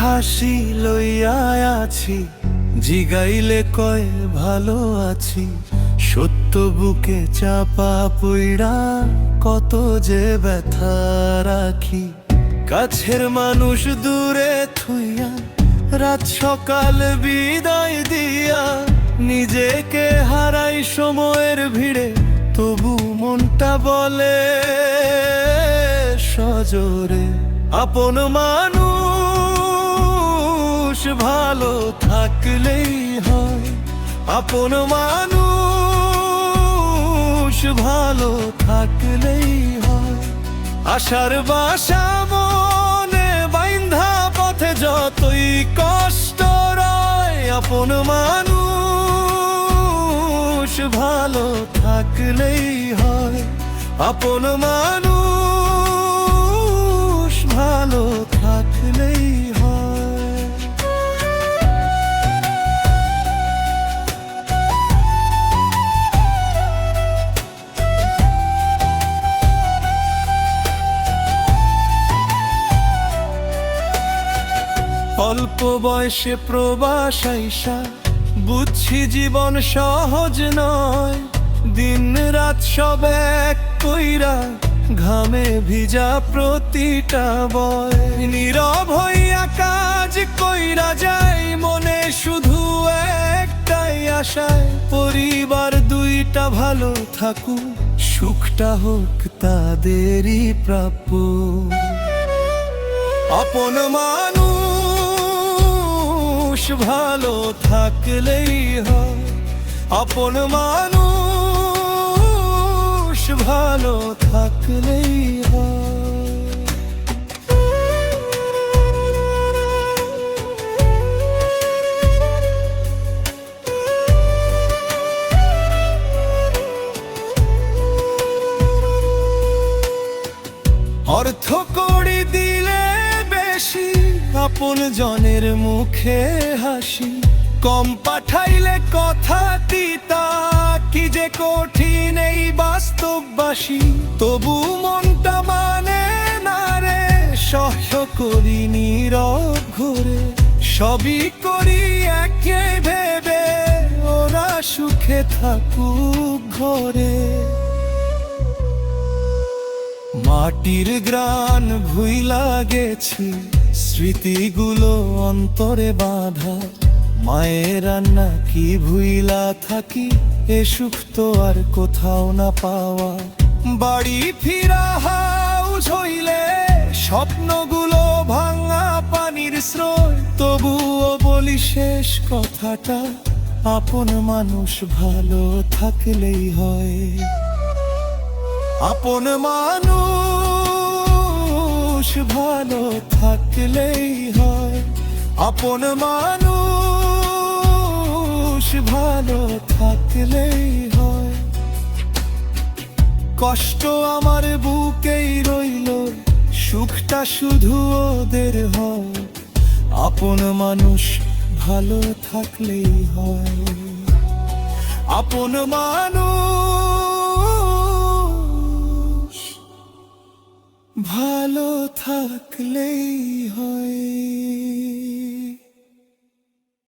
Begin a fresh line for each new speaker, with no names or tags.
হাসি লইয়া আছি, জিগাইলে কয়, ভালো আছি। সত্য বুকে চাপা পইড়া, কত যে ব্যথা রাখি। কাছের মানুষ দূরে থুইয়া, রাত সকাল বিদায় দিয়া, নিজেকে হারাই সময়ের ভিড়ে, তবু মনটা বলে সজোরে। আপন মানুষ ভালো থাকলেই হয়। আপন মানুষ ভালো থাকলেই হয়। আশার বাসা মনে বাইন্ধা পথে যতই কষ্ট রয়, আপন মানুষ ভালো থাকলেই হয়। আপন মানুষ অল্প বয়সে প্রবাস আইসা, বুঝছি জীবন সহজ নয়। দিন রাত সব এক কইরা, ঘামে ভিজা প্রতিটা বয়। নীরব হইয়া কাজ কইরা যায়, মনে শুধু একটাই আশায়। পরিবার দুইটা ভালো থাকুক, সুখটা হোক তাদেরই প্রাপ্য। আপন মানুষ ভালো থাকলেই হয়। আপন মানুষ ভালো থাকলেই হয়। অর্থ করি দিলে বেশি আপন জনের মুখে হাসি। কম পাঠাইলে কথা তিতা, কি যে কঠিন এই বাস্তববাসী। তবু মনটা মানে না রে, সহ্য করি নীরব ঘুরে। সবই করি একে ভেবে, ওরা সুখে থাকুক ঘরে। মাটির গ্রান ভুইলা গেছি, স্মৃতিগুলো অন্তরে বাঁধা। মায়ের রান্না কি ভুইলা থাকি, এ সুখ তো আর কোথাও না পাওয়া। বাড়ি ফিরা হাউস হইলে স্বপ্নগুলো ভাঙা পানির স্রোত। তবুও বলি শেষ কথাটা, আপন মানুষ ভালো থাকলেই হয়। আপন মানুষ ভালো থাকলেই হয়। আপন মানুষ ভালো থাকলেই হয়। কষ্ট আমার বুকেই রইল, সুখটা শুধু ওদের হয়। আপন মানুষ ভালো থাকলেই হয়। আপন মানুষ ভালো থাকলেই হয়।